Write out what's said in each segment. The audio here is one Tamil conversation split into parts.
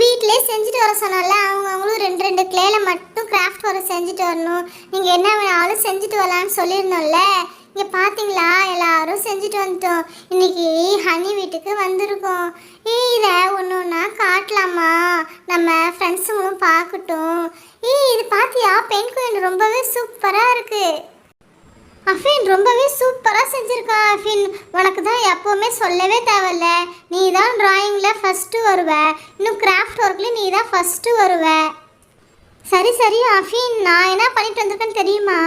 வீட்டிலே செஞ்சுட்டு வர சொன்னோம்ல அவங்க அவங்களும் ரெண்டு ரெண்டு கிளேல மட்டும் கிராஃப்ட் ஒர்க் செஞ்சுட்டு வரணும். நீங்கள் என்ன வேணாலும் செஞ்சுட்டு வரலான்னு சொல்லியிருந்தோம்ல. இங்கே பார்த்தீங்களா எல்லாரும் செஞ்சுட்டு வந்துட்டோம். இன்னைக்கு ஹனி வீட்டுக்கு வந்திருக்கோம். ஏ இதை ஒன்று ஒன்றா காட்டலாமா? நம்ம ஃப்ரெண்ட்ஸுங்களும் பார்க்கட்டும். ஏ இது பார்த்தியா பெண் கோயில் ரொம்பவே சூப்பராக இருக்குது அஃபின் ரொம்பவே சூப்பராக செஞ்சுருக்கா அஃபின். உனக்கு தான் எப்போவுமே சொல்லவே தேவையில்ல. நீ தான் ட்ராயிங்கில் ஃபஸ்ட்டு வருவ. இன்னும் கிராஃப்ட் ஒர்க்லேயும் நீ தான் ஃபஸ்ட்டு வருவ. சரி சரி அஃபின் நான் என்ன பண்ணிட்டு வந்திருக்கேன்னு தெரியுமா?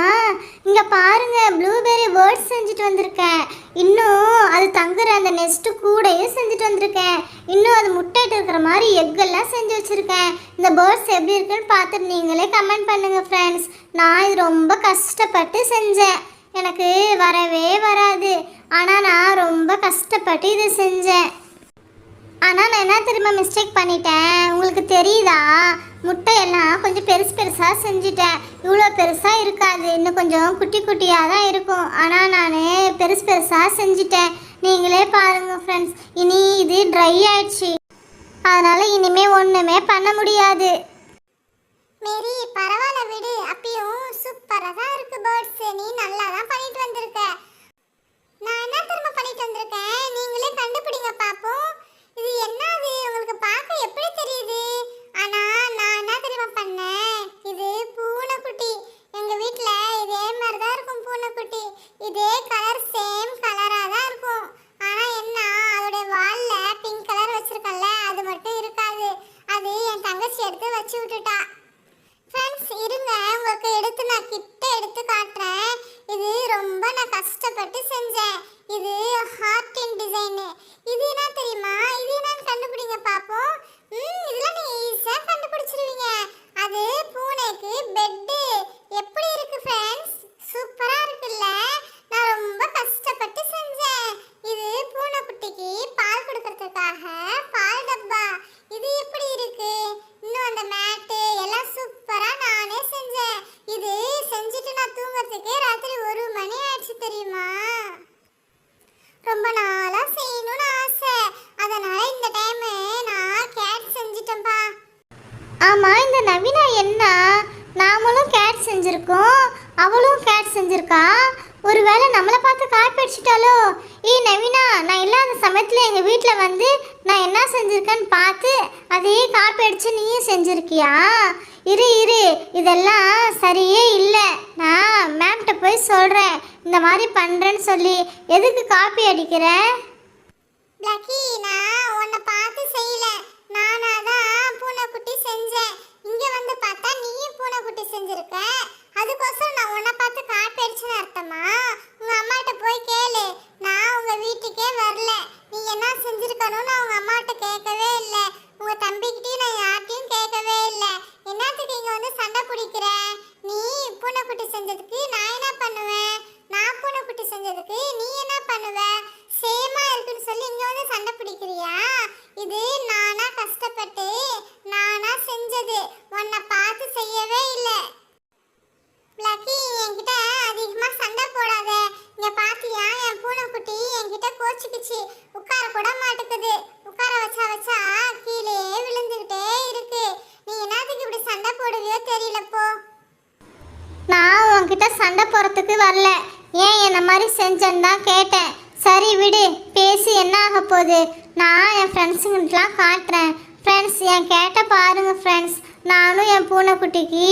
இங்கே பாருங்க ப்ளூபெர்ரி வேர்ட்ஸ் செஞ்சுட்டு வந்திருக்கேன். இன்னும் அது தங்குற அந்த நெஸ்ட்டு கூடையும் செஞ்சுட்டு வந்திருக்கேன். இன்னும் அது முட்டைட்டு இருக்கிற மாதிரி எக்கெல்லாம் செஞ்சு வச்சுருக்கேன். இந்த பேர்ட்ஸ் எப்படி இருக்குன்னு பார்த்துட்டு நீங்களே கமெண்ட் பண்ணுங்க ஃப்ரெண்ட்ஸ் நான் இது ரொம்ப கஷ்டப்பட்டு செஞ்சேன். எனக்கு வரவே வராது. ஆனால் நான் ரொம்ப கஷ்டப்பட்டு இதை செஞ்சேன். ஆனால் நான் என்ன திரும்ப மிஸ்டேக் பண்ணிட்டேன்? உங்களுக்கு தெரியுதா? முட்டையெல்லாம் கொஞ்சம் பெருசு பெருசாக செஞ்சுட்டேன். இவ்வளோ பெருசாக இருக்காது. இன்னும் கொஞ்சம் குட்டி குட்டியாக தான் இருக்கும். ஆனால் நான் பெருசு பெருசாக செஞ்சுட்டேன். நீங்களே பாருங்கள் ஃப்ரெண்ட்ஸ் இனி இது ட்ரை ஆயிடுச்சு. அதனால் இனிமே ஒன்றுமே பண்ண முடியாது. மேரி பரவாயில்ல விடு. அப்பயும் சூப்பராக தான் இருக்குது பேர்ட்ஸ் நீ நல்லா தான் பண்ணிட்டு வந்திருக்க நான் என்ன திரும்ப பண்ணிட்டு வந்திருக்கேன் நீங்களே கண்டுபிடிங்க பாப்போம் இது என்னது உங்களுக்கு பார்க்க எப்படி தெரியுது ஆனா நான் என்ன தெரியுமா பண்ணேன் இது பூனைக்குட்டி எங்க வீட்ல இதே மாதிரி தான் இருக்கும் பூனைக்குட்டி இதே கலர் சேம் கலரா தான் இருக்கும் ஆனா என்ன அதோட வால்ல பிங்க் கலர் வச்சிருக்கல அது மட்டும் இருக்காது அது என் தங்கச்சி எடுத்து வச்சு விட்டுட்டா ஃப்ரெண்ட்ஸ் இருங்க. உங்களுக்கு எடுத்து நான் கிட்ட எடுத்து காட்டுறேன். இது ரொம்ப நான் கஷ்டப்பட்டு செஞ்சேன். இது ஹார்டின் டிசைனு இது என்ன தெரியுமா? இது என்னன்னு கண்டுபிடிங்க பாப்போம். இதெல்லாம் நீ ஈஸியாக கண்டுபிடிச்சிருவீங்க அது பூனைக்கு பெட்டு எப்படி இருக்கு ஃப்ரெண்ட்ஸ் சூப்பராக இருக்குல்ல நான் ரொம்ப கஷ்டப்பட்டு செஞ்சேன் இது பூனைக்குட்டிக்கு பால் கொடுக்கறதுக்காக பால் டப்பா இது எப்படி இருக்கு இன்னும் அந்த மேட்டு எல்லாம் சூப்பரா நானே செஞ்சேன் இது செஞ்சுட்டு நான் தூங்குறதுக்கே ராத்திரி ஒரு மணி ஆயிடுச்சு தெரியுமா ரொம்ப நாளா செய்யணும்னு ஆசை அதனால இந்த டைம் நான் கேட் செஞ்சிட்டேன்பா ஆமாம் இந்த நவீனா என்ன? நாமளும் கேட் செஞ்சுருக்கோம். அவளும் கேட் செஞ்சுருக்கா? ஒருவேளை நம்மளை பார்த்து காப்பிடிச்சிட்டாலோ ஏய் நவீனா நான் இல்லாத சமயத்தில் எங்கள் வீட்டில் வந்து நான் என்ன செஞ்சுருக்கேன்னு பார்த்து அதே காப்பிடிச்சு நீயும் செஞ்சுருக்கியா? இரு இரு இதெல்லாம் சரியே இல்லை. நான் மேம்கிட்ட போய் சொல்கிறேன் இந்த மாதிரி பண்ணுறேன்னு சொல்லி. எதுக்கு காப்பி அடிக்கிற? லக்கி நான் உன்னை பார்த்து செய்யல. பூனைக்குட்டி செஞ்சேன். இங்க வந்து பார்த்தா நீயும் பூனைக்குட்டி செஞ்சிருக்க. அதுக்கோசரம் நான் உன்னை பார்த்து காப்பி அடிச்சுன்னு அர்த்தமா? உங்க அம்மாட்ட போய் கேளு. நான் உங்க வீட்டுக்கே வரல. நீ என்ன செஞ்சுருக்கணும்னு நான் உங்க அம்மாட்ட கேட்கவே இல்லை. உங்க தம்பிக்கிட்டையும் நான் யார்ட்டையும் கேட்கவே இல்லை. என்னத்துக்கு இங்க வந்து சண்டை பிடிக்கிற? நீ பூனைக்குட்டி செஞ்சதுக்கு நான் என்ன பண்ணுவேன்? நான் பூனைக்குட்டி செஞ்சதுக்கு நீ என்ன பண்ணுவ? சொல்லி இங்க வந்து சண்டை பிடிக்கிறியா? இது நானா கஷ்டப்பட்டு நானா செஞ்சது. உன்னை பார்த்து செய்யவே இல்லை. லக்கி என்கிட்ட அதிகமா சண்டை போடாத. இங்க பாத்தியா? என் பூனைக்குட்டி என்கிட்ட கோச்சிக்கிச்சு. உட்கார கூட மாட்டுக்குது. உட்கார வச்சா வச்சா கீழே விழுந்துகிட்டே இருக்கு. நீ என்னத்துக்கு இப்படி சண்டை போடுவியோ தெரியல போ. நான் உன்கிட்ட சண்டை போறதுக்கு வரல. ஏன் என்ன மாதிரி செஞ்சேன்னு தான் கேட்டேன். சரி விடு பேசி என்ன ஆக போகுது? நான் என் ஃப்ரெண்ட்ஸுங்கிட்டலாம் காட்டுறேன். ஃப்ரெண்ட்ஸ் என் கேட்ட பாருங்கள் ஃப்ரெண்ட்ஸ் நானும் என் பூனைக்குட்டிக்கு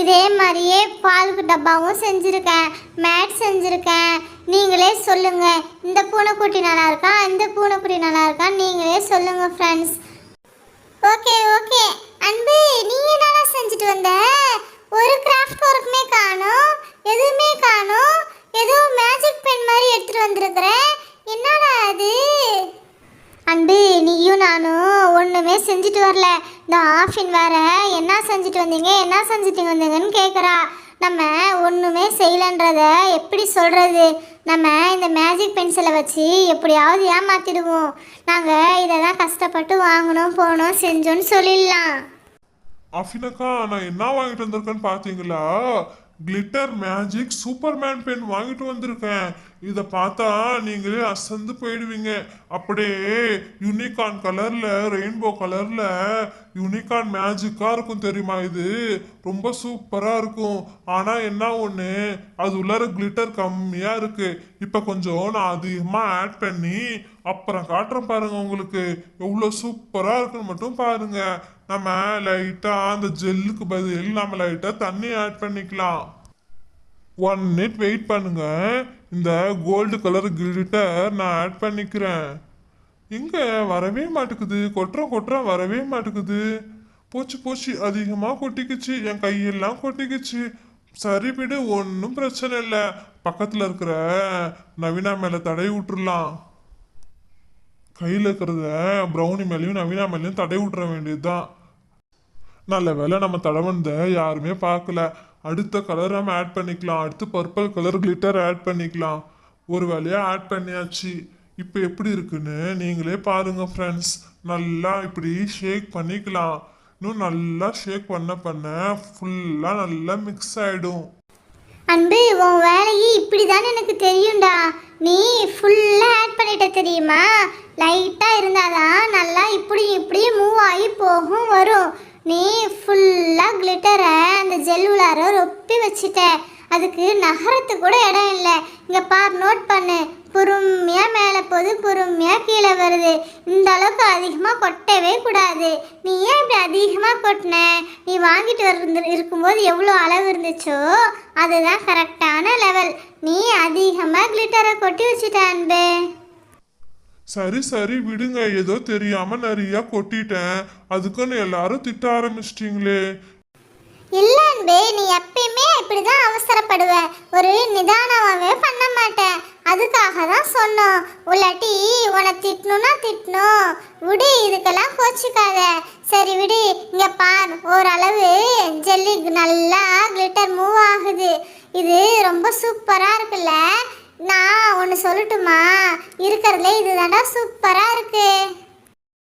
இதே மாதிரியே பால் டப்பாவும் செஞ்சுருக்கேன் மேட் செஞ்சுருக்கேன். நீங்களே சொல்லுங்கள் இந்த பூனைக்குட்டி நல்லா இருக்கா? இந்த பூனைக்குட்டி நல்லா இருக்கா? நீங்களே சொல்லுங்கள் ஃப்ரெண்ட்ஸ் ஓகே ஓகே. அன்பு நீ என்னடா செஞ்சுட்டு வந்த ஒரு கிராஃப்ட் ஒர்க்குமே காணோம் எதுவுமே காணோம் ஏதோ மேஜிக் பென் மாதிரி எடுத்துட்டு வந்திருக்கிற என்னடா அது அன்பு நீயும் நானும் ஒன்றுமே தெரில இந்த ஆஃபின் வேற என்ன செஞ்சுட்டு வந்தீங்க என்ன செஞ்சுட்டு வந்தீங்கன்னு கேட்குறா நம்ம ஒன்றுமே செய்யலன்றத எப்படி சொல்கிறது நம்ம இந்த மேஜிக் பென்சிலை வச்சு எப்படியாவது ஏமாற்றிடுவோம் நாங்கள் இதை தான் கஷ்டப்பட்டு வாங்கணும் போனோம் செஞ்சோன்னு சொல்லிடலாம். அஃபினக்கா நான் என்ன வாங்கிட்டு வந்திருக்கேன்னு பார்த்தீங்களா கிளிட்டர் மேஜிக் சூப்பர்மேன் பென் வாங்கிட்டு வந்திருக்கேன். இதை பார்த்தா நீங்களே அசந்து போயிடுவீங்க. அப்படியே யூனிகார்ன் கலர்ல ரெயின்போ கலர்ல யூனிகார்ன் மேஜிக்கா இருக்கும் தெரியுமா இது? ரொம்ப சூப்பரா இருக்கும். ஆனா என்ன ஒண்ணு அது உள்ளார கிளிட்டர் கம்மியா இருக்கு. இப்ப கொஞ்சம் நான் அதிகமா ஆட் பண்ணி அப்புறம் காட்டுறேன் பாருங்க உங்களுக்கு. எவ்வளோ சூப்பரா இருக்குன்னு மட்டும் பாருங்க. நம்ம லைட்டா அந்த ஜெல்லுக்கு பதில் நம்ம லைட்டா தண்ணி ஆட் பண்ணிக்கலாம். ஒன் மினிட் வெயிட் பண்ணுங்க. இந்த கோல்டு கலர் கிளிட்டர் நான் ஆட் பண்ணிக்கிறேன். இங்கே வரவே மாட்டேங்குது. கொட்டுறோம் கொட்டுறோம் வரவே மாட்டேங்குது. போச்சு போச்சு. அதிகமாக கொட்டிக்குச்சு. என் கையெல்லாம் கொட்டிக்குச்சு. சரி விடு ஒன்றும் பிரச்சனை இல்லை. பக்கத்தில் இருக்கிற நவீனா மேலே தடை விட்டுடலாம் கையில் இருக்கிறத ப்ரௌனி மேலேயும் நவீனா மேலேயும் தடை விட்டுற வேண்டியது தான் நல்ல வேளை நம்ம தடவந்த யாருமே பார்க்கல. அடுத்த கலர் நம்ம ஆட் பண்ணிக்கலாம். அடுத்து பர்பிள் கலர் கிளிட்டர் ஆட் பண்ணிக்கலாம். ஒரு வேலையா ஆட் பண்ணியாச்சு. இப்போ எப்படி இருக்குன்னு நீங்களே பாருங்கள் ஃப்ரெண்ட்ஸ் நல்லா இப்படி ஷேக் பண்ணிக்கலாம். இன்னும் நல்லா ஷேக் பண்ண பண்ண ஃபுல்லாக நல்லா மிக்ஸ் ஆகிடும் அன்பு உன் வேலையே இப்படி எனக்கு தெரியும்டா. நீ ஃபுல்லாக ஆட் பண்ணிட்ட தெரியுமா? லைட்டாக இருந்தாதான் நல்லா இப்படி இப்படி மூவ் ஆகி போகும் வரும். நீ ஃபுல்லாக கிளிட்டரை அந்த ஜெல் உள்ளார ரொப்பி வச்சுட்ட. அதுக்கு நகரத்து கூட இடம் இல்லை. இங்கே பார் நோட் பண்ணு. பொறுமையாக மேலே போகுது பொறுமையாக கீழே வருது. இந்த அளவுக்கு அதிகமாக கொட்டவே கூடாது. நீ ஏன் இப்படி அதிகமாக கொட்டின? நீ வாங்கிட்டு வந்து இருக்கும்போது எவ்வளோ அளவு இருந்துச்சோ அதுதான் கரெக்டான லெவல் நீ அதிகமாக கிளிட்டரை கொட்டி வச்சுட்ட அன்பு. சரி சரி விடுங்க. ஏதோ தெரியாம நிறைய கொட்டிட்டேன். அதுக்குன்னு எல்லாரும் திட்ட ஆரம்பிச்சிட்டீங்களே. இல்ல அன்பே நீ எப்பயுமே இப்படிதான் அவசரப்படுவ. ஒரு நிதானமாவே பண்ண மாட்டேன். அதுக்காக தான் சொன்னோம். உள்ளாட்டி உன்னை திட்டணும்னா திட்டணும். விடு இதுக்கெல்லாம் கோச்சிக்காத. சரி விடு. இங்க பார். ஓரளவு ஜெல்லி நல்லா கிளிட்டர் மூவ் ஆகுது. இது ரொம்ப சூப்பரா இருக்குல்ல? நான் ஒன்று சொல்லட்டுமா? இருக்கிறதுல இதுதான்டா சூப்பராக இருக்குது